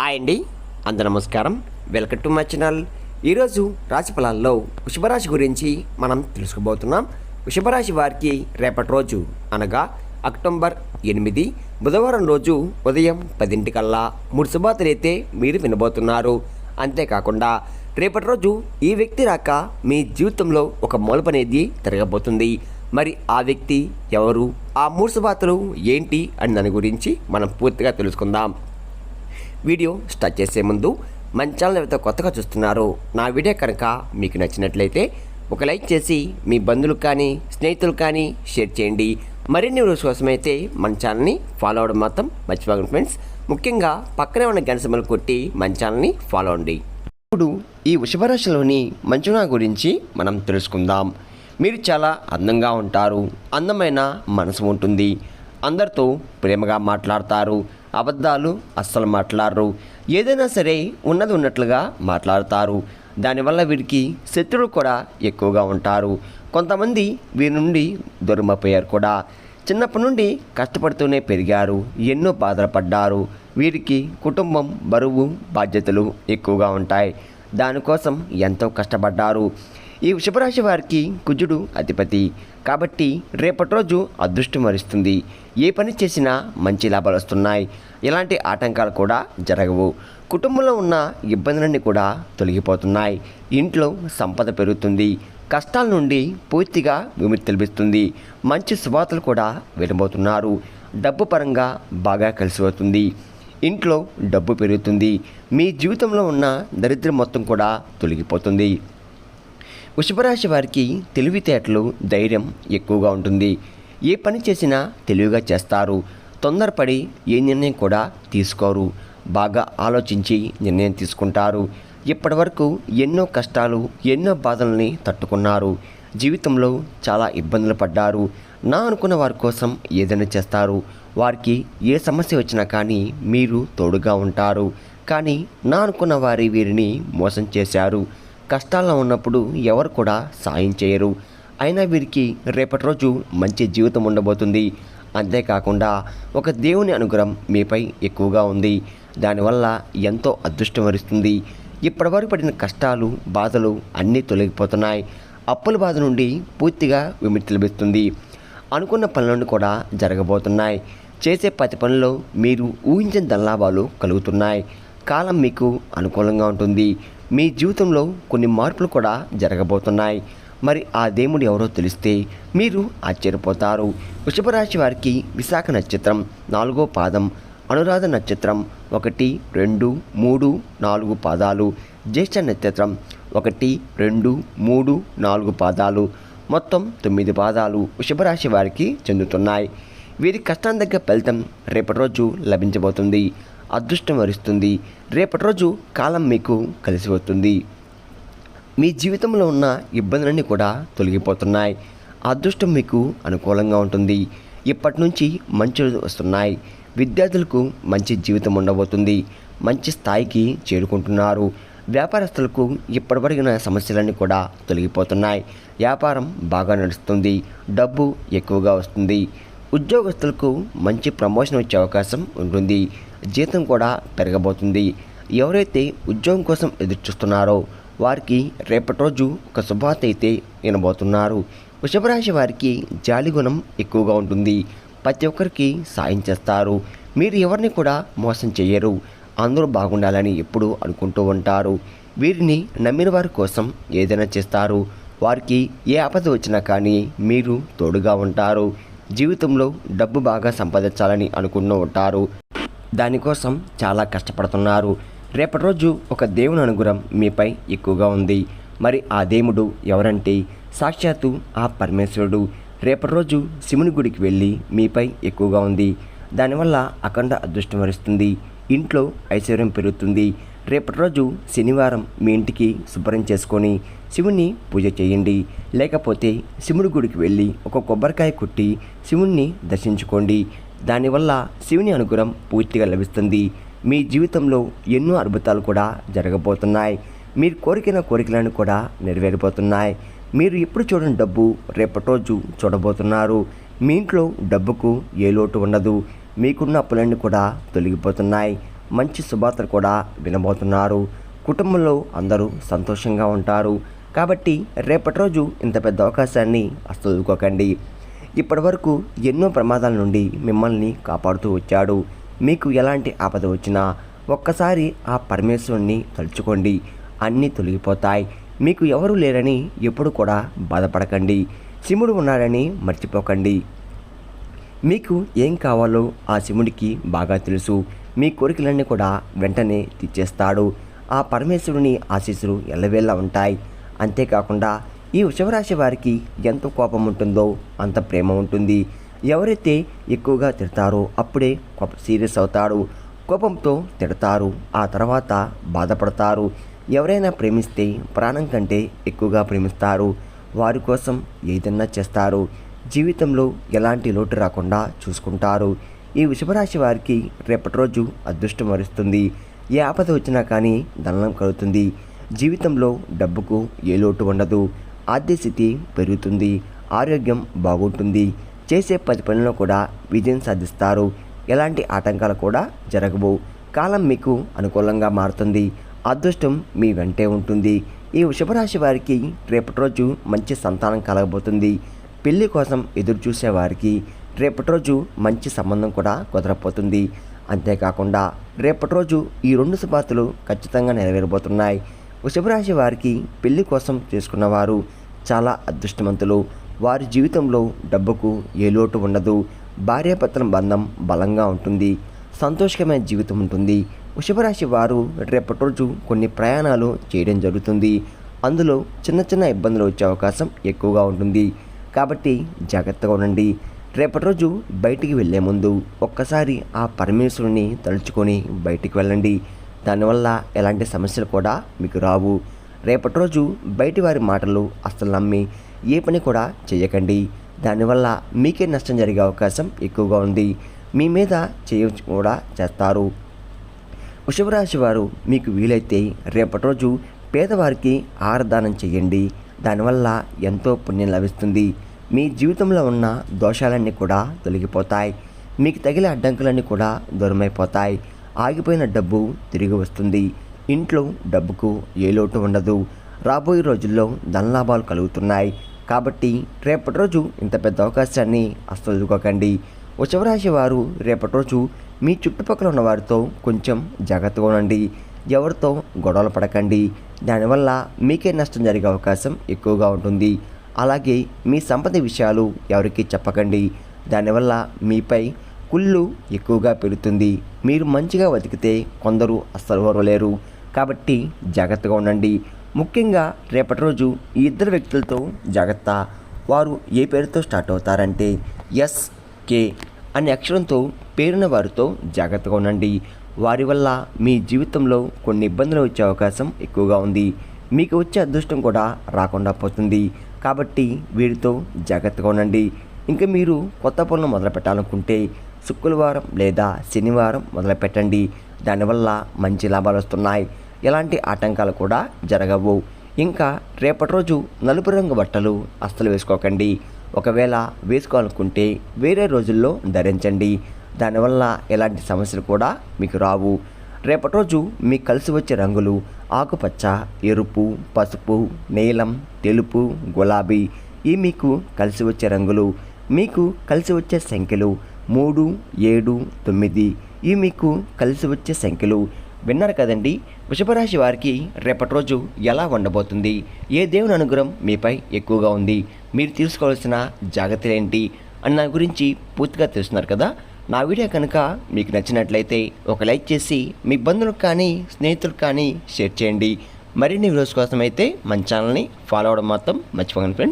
Hi అండి. అంద నమస్కారం. Welcome to my channel. ఈరోజు రాశి ఫలాల్లో వృషభరాశి గురించి మనం తెలుసుకోబోతున్నాం. వృషభరాశి వారికి రేపటి రోజు అనగా అక్టోబర్ ఎనిమిది బుధవారం రోజు ఉదయం పదింటికల్లా మూడు శుభార్తలు అయితే మీరు వినబోతున్నారు. అంతేకాకుండా రేపటి రోజు ఈ వ్యక్తి రాక మీ జీవితంలో ఒక మలుపు అనేది తిరగబోతుంది. మరి ఆ వ్యక్తి ఎవరు? ఆ మూడు శుభార్తలు ఏంటి? అని దాని గురించి మనం పూర్తిగా తెలుసుకుందాం. వీడియో స్టార్ట్ చేసే ముందు మన ఛానల్ ఎవరితో కొత్తగా చూస్తున్నారో నా వీడియో కనుక మీకు నచ్చినట్లయితే ఒక లైక్ చేసి మీ బంధువులకు కానీ స్నేహితులకు కానీ షేర్ చేయండి. మరిన్ని వీడియోస్ కోసమైతే మన ఛానల్ని ఫాలో అవ్వడం మాత్రం మర్చిపోకండి ఫ్రెండ్స్ ముఖ్యంగా పక్కనే ఉన్న గణసమలు కొట్టి మన ఛానల్ని ఫాలో అవ్వండి. ఇప్పుడు ఈ వృషభరాశిలోని మంచునా గురించి మనం తెలుసుకుందాం. మీరు చాలా అందంగా ఉంటారు అందమైన మనసు ఉంటుంది. అందరితో ప్రేమగా మాట్లాడతారు అబద్ధాలు అస్సలు మాట్లాడరు. ఏదైనా సరే ఉన్నది ఉన్నట్లుగా మాట్లాడతారు. దానివల్ల వీరికి శత్రువులు కూడా ఎక్కువగా ఉంటారు. కొంతమంది వీరి నుండి దొరిమపోయారు కూడా. చిన్నప్పటి నుండి కష్టపడుతూనే పెరిగారు. ఎన్నో బాధలు పడ్డారు వీరికి కుటుంబం బరువు బాధ్యతలు ఎక్కువగా ఉంటాయి. దానికోసం ఎంతో కష్టపడ్డారు. ఈ వృషభరాశి వారికి కుజుడు అధిపతి. కాబట్టి రేపటి రోజు అదృష్టం వరిస్తుంది. ఏ పని చేసినా మంచి లాభాలు వస్తున్నాయి. ఎలాంటి ఆటంకాలు కూడా జరగవు. కుటుంబంలో ఉన్న ఇబ్బందులన్నీ కూడా తొలగిపోతున్నాయి. ఇంట్లో సంపద పెరుగుతుంది. కష్టాల నుండి పూర్తిగా విముక్తి లభిస్తుంది మంచి శుభార్తలు కూడా వినబోతున్నారు. డబ్బు పరంగా బాగా కలిసి వస్తుంది. ఇంట్లో డబ్బు పెరుగుతుంది. మీ జీవితంలో ఉన్న దరిద్రం మొత్తం కూడా తొలగిపోతుంది. వృషభరాశి వారికి తెలివితేటలు ధైర్యం ఎక్కువగా ఉంటుంది. ఏ పని చేసినా తెలివిగా చేస్తారు. తొందరపడి ఏ నిర్ణయం కూడా తీసుకోరు. బాగా ఆలోచించి నిర్ణయం తీసుకుంటారు. ఇప్పటివరకు ఎన్నో కష్టాలు ఎన్నో బాధల్ని తట్టుకున్నారు. జీవితంలో చాలా ఇబ్బందులు పడ్డారు. నా అనుకున్న వారి కోసం ఏదైనా చేస్తారు. వారికి ఏ సమస్య వచ్చినా కానీ మీరు తోడుగా ఉంటారు. కానీ నా అనుకున్న వారి వీరిని మోసం చేశారు. కష్టాల్లో ఉన్నప్పుడు ఎవరు కూడా సాయం చేయరు. అయినా వీరికి రేపటి రోజు మంచి జీవితం ఉండబోతుంది. అంతేకాకుండా ఒక దేవుని అనుగ్రహం మీపై ఎక్కువగా ఉంది. దానివల్ల ఎంతో అదృష్టం వరిస్తుంది. ఇప్పటివరకు పడిన కష్టాలు బాధలు అన్నీ తొలగిపోతున్నాయి. అప్పుల బాధ నుండి పూర్తిగా విముక్తి లభిస్తుంది. అనుకున్న పనులను కూడా జరగబోతున్నాయి. చేసే ప్రతి పనిలో మీరు ఊహించిన దల్లాభాలు కలుగుతున్నాయి. కాలం మీకు అనుకూలంగా ఉంటుంది. మీ జీవితంలో కొన్ని మార్పులు కూడా జరగబోతున్నాయి. మరి ఆ దేవుడు ఎవరో తెలిస్తే మీరు ఆశ్చర్యపోతారు. వృషభరాశి వారికి విశాఖ నక్షత్రం నాలుగో పాదం అనురాధ నక్షత్రం ఒకటి రెండు మూడు నాలుగు పాదాలు జ్యేష్ఠ నక్షత్రం ఒకటి రెండు మూడు నాలుగు పాదాలు మొత్తం తొమ్మిది పాదాలు వృషభరాశి వారికి చెందుతున్నాయి. వీరి కష్టం దగ్గర ఫలితం రేపటి రోజు లభించబోతుంది. అదృష్టం వరిస్తుంది. రేపటి రోజు కాలం మీకు కలిసి వస్తుంది. మీ జీవితంలో ఉన్న ఇబ్బందులన్నీ కూడా తొలగిపోతున్నాయి. అదృష్టం మీకు అనుకూలంగా ఉంటుంది. ఇప్పటి నుంచి మంచి వస్తున్నాయి. విద్యార్థులకు మంచి జీవితం ఉండబోతుంది. మంచి స్థాయికి చేరుకుంటున్నారు. వ్యాపారస్తులకు ఇప్పటివరకిన సమస్యలన్నీ కూడా తొలగిపోతున్నాయి. వ్యాపారం బాగా నడుస్తుంది. డబ్బు ఎక్కువగా వస్తుంది. ఉద్యోగస్తులకు మంచి ప్రమోషన్ వచ్చే అవకాశం ఉంటుంది. జీతం కూడా పెరగబోతుంది. ఎవరైతే ఉద్యోగం కోసం ఎదురు చూస్తున్నారో వారికి రేపటి రోజు ఒక శుభార్త అయితే వినబోతున్నారు. వృషభరాశి వారికి జాలి గుణం ఎక్కువగా ఉంటుంది. ప్రతి ఒక్కరికి సాయం చేస్తారు. మీరు ఎవరిని కూడా మోసం చేయరు. అందరూ బాగుండాలని ఎప్పుడూ అనుకుంటూ ఉంటారు. వీరిని నమ్మిన వారి కోసం ఏదైనా చేస్తారు. వారికి ఏ ఆపద వచ్చినా కానీ మీరు తోడుగా ఉంటారు. జీవితంలో డబ్బు బాగా సంపాదించాలని అనుకుంటూ ఉంటారు. దానికోసం చాలా కష్టపడుతున్నారు. రేపటి రోజు ఒక దేవుని అనుగ్రహం మీపై ఎక్కువగా ఉంది. మరి ఆ దేవుడు ఎవరంటే? సాక్షాత్తు ఆ పరమేశ్వరుడు. రేపటి రోజు శివుని గుడికి వెళ్ళి మీపై ఎక్కువగా ఉంది. దానివల్ల అఖండ అదృష్టం వరిస్తుంది. ఇంట్లో ఐశ్వర్యం పెరుగుతుంది. రేపటి రోజు శనివారం మీ ఇంటికి శుభ్రం చేసుకొని శివుణ్ణి పూజ చేయండి. లేకపోతే శివుడి గుడికి వెళ్ళి ఒక కొబ్బరికాయ కొట్టి శివుణ్ణి దర్శించుకోండి. దానివల్ల శివుని అనుగ్రహం పూర్తిగా లభిస్తుంది. మీ జీవితంలో ఎన్నో అద్భుతాలు కూడా జరగబోతున్నాయి. మీరు కోరికైన కోరికలను కూడా నెరవేరిపోతున్నాయి మీరు ఎప్పుడు చూడని డబ్బు రేపటి రోజు చూడబోతున్నారు. మీ ఇంట్లో డబ్బుకు ఏ లోటు ఉండదు. మీకున్న అప్పులన్నీ కూడా తొలగిపోతున్నాయి. మంచి శుభార్తలు కూడా వినబోతున్నారు. కుటుంబంలో అందరూ సంతోషంగా ఉంటారు. కాబట్టి రేపటి రోజు ఇంత పెద్ద అవకాశాన్ని అస్సలు ఇప్పటివరకు ఇప్పటి వరకు ఎన్నో ప్రమాదాల నుండి మిమ్మల్ని కాపాడుతూ వచ్చాడు. మీకు ఎలాంటి ఆపద వచ్చినా ఒక్కసారి ఆ పరమేశ్వరుణ్ణి తలుచుకోండి. అన్నీ తొలగిపోతాయి. మీకు ఎవరు లేరని ఎప్పుడు కూడా బాధపడకండి. శివుడు ఉన్నాడని మర్చిపోకండి. మీకు ఏం కావాలో ఆ శివుడికి బాగా తెలుసు. మీ కోరికలన్నీ కూడా వెంటనే తీర్చేస్తాడు. ఆ పరమేశ్వరుని ఆశీస్సులు ఎల్లవేళ్ళ ఉంటాయి. అంతేకాకుండా ఈ వృషభరాశి వారికి ఎంత కోపం ఉంటుందో అంత ప్రేమ ఉంటుంది. ఎవరైతే ఎక్కువగా తిడతారో అప్పుడే కోపం సీరియస్ అవుతాడు కోపంతో తిడతారు. ఆ తర్వాత బాధపడతారు. ఎవరైనా ప్రేమిస్తే ప్రాణం కంటే ఎక్కువగా ప్రేమిస్తారు. వారి కోసం ఏదన్నా చేస్తారు. జీవితంలో ఎలాంటి లోటు రాకుండా చూసుకుంటారు. ఈ వృషభరాశి వారికి రేపటి రోజు అదృష్టం వరిస్తుంది. ఏ ఆపద వచ్చినా కానీ దళనం కలుగుతుంది. జీవితంలో డబ్బుకు ఏ లోటు ఉండదు. ఆర్థిక స్థితి పెరుగుతుంది. ఆరోగ్యం బాగుంటుంది. చేసే పది పనుల్లో కూడా విజయం సాధిస్తారు. ఎలాంటి ఆటంకాలు కూడా జరగవు. కాలం మీకు అనుకూలంగా మారుతుంది. అదృష్టం మీ వెంటే ఉంటుంది. ఈ వృషభరాశి వారికి రేపటి రోజు మంచి సంతానం కలగబోతుంది. పెళ్ళి కోసం ఎదురు చూసే వారికి రేపటి రోజు మంచి సంబంధం కూడా కుదరపోతుంది అంతేకాకుండా రేపటి రోజు ఈ రెండు శుభార్తలు ఖచ్చితంగా నెరవేరబోతున్నాయి. వృషభరాశి వారికి పెళ్ళి కోసం చేసుకున్నవారు చాలా అదృష్టవంతులు. వారి జీవితంలో డబ్బుకు ఏ లోటు ఉండదు. భార్యాపత్రం బంధం బలంగా ఉంటుంది. సంతోషకరమైన జీవితం ఉంటుంది. వృషభరాశి వారు రేపటి రోజు కొన్ని ప్రయాణాలు చేయడం జరుగుతుంది. అందులో చిన్న చిన్న ఇబ్బందులు వచ్చే అవకాశం ఎక్కువగా ఉంటుంది. కాబట్టి జాగ్రత్తగా ఉండండి. రేపటి రోజు బయటికి వెళ్ళే ముందు ఒక్కసారి ఆ పరమేశ్వరుని తలుచుకొని బయటికి వెళ్ళండి. దానివల్ల ఎలాంటి సమస్యలు కూడా మీకు రావు. రేపటి రోజు బయటి వారి మాటలు అస్సలు నమ్మి ఏ పని కూడా చేయకండి. దానివల్ల మీకే నష్టం జరిగే అవకాశం ఎక్కువగా ఉంది. మీ మీద చేయ కూడా చేస్తారు. వృషభరాశి వారు మీకు వీలైతే రేపటి రోజు పేదవారికి ఆరదానం చేయండి. దానివల్ల ఎంతో పుణ్యం లభిస్తుంది. మీ జీవితంలో ఉన్న దోషాలన్నీ కూడా తొలగిపోతాయి. మీకు తగిలే అడ్డంకులన్నీ కూడా దూరమైపోతాయి. ఆగిపోయిన డబ్బు తిరిగి వస్తుంది. ఇంట్లో డబ్బుకు ఏ లోటు ఉండదు. రాబోయే రోజుల్లో ధనలాభాలు కలుగుతున్నాయి. కాబట్టి రేపటి రోజు ఇంత పెద్ద అవకాశాన్ని అస్సలు వదులుకోకండి వృషభరాశి వారు రేపటి రోజు మీ చుట్టుపక్కల ఉన్న వారితో కొంచెం జాగ్రత్తగా ఉండండి. ఎవరితో గొడవలు పడకండి. దానివల్ల మీకే నష్టం జరిగే అవకాశం ఎక్కువగా ఉంటుంది. అలాగే మీ సంపద విషయాలు ఎవరికి చెప్పకండి. దానివల్ల మీపై కుళ్ళు ఎక్కువగా పెరుగుతుంది. మీరు మంచిగా బతికితే కొందరు అస్సలు ఓర్వలేరు. కాబట్టి జాగ్రత్తగా ఉండండి. ముఖ్యంగా రేపటి రోజు ఈ ఇద్దరు వ్యక్తులతో జాగ్రత్త. వారు ఏ పేరుతో స్టార్ట్ అవుతారంటే ఎస్ కే అనే అక్షరంతో పేరున్న వారితో జాగ్రత్తగా ఉండండి. వారి వల్ల మీ జీవితంలో కొన్ని ఇబ్బందులు వచ్చే అవకాశం ఎక్కువగా ఉంది. మీకు వచ్చే అదృష్టం కూడా రాకుండా పోతుంది. కాబట్టి వీరితో జాగ్రత్తగా ఉండండి. ఇంకా మీరు కొత్త పనులు మొదలు పెట్టాలనుకుంటే శుక్రవారం లేదా శనివారం మొదలు పెట్టండి. దానివల్ల మంచి లాభాలు వస్తున్నాయి. ఎలాంటి ఆటంకాలు కూడా జరగవు. ఇంకా రేపటి రోజు నలుపు రంగు బట్టలు అస్సలు వేసుకోకండి. ఒకవేళ వేసుకోవాలనుకుంటే వేరే రోజుల్లో ధరించండి. దానివల్ల ఎలాంటి సమస్యలు కూడా మీకు రావు. రేపటి రోజు మీకు కలిసి వచ్చే రంగులు ఆకుపచ్చ ఎరుపు పసుపు నీలం తెలుపు గులాబీ ఈ మీకు కలిసి వచ్చే రంగులు మీకు కలిసి వచ్చే సంఖ్యలు మూడు ఏడు తొమ్మిది ఈ మీకు కలిసి వచ్చే సంఖ్యలు విన్నారు కదండి. వృషభరాశి వారికి రేపటి రోజు ఎలా ఉండబోతుంది? ఏ దేవుని అనుగ్రహం మీపై ఎక్కువగా ఉంది? మీరు తీసుకోవాల్సిన జాగ్రత్తలు ఏంటి? అన్న గురించి పూర్తిగా తెలుస్తున్నారు కదా. నా వీడియో కనుక మీకు నచ్చినట్లయితే ఒక లైక్ చేసి మీ బంధువులకు కానీ స్నేహితులకు కానీ షేర్ చేయండి. మరిన్ని వీడియోస్ కోసం అయితే మన ఛానల్ని ఫాలో అవ్వడం మాత్రం మర్చిపోకండి ఫ్రెండ్స్.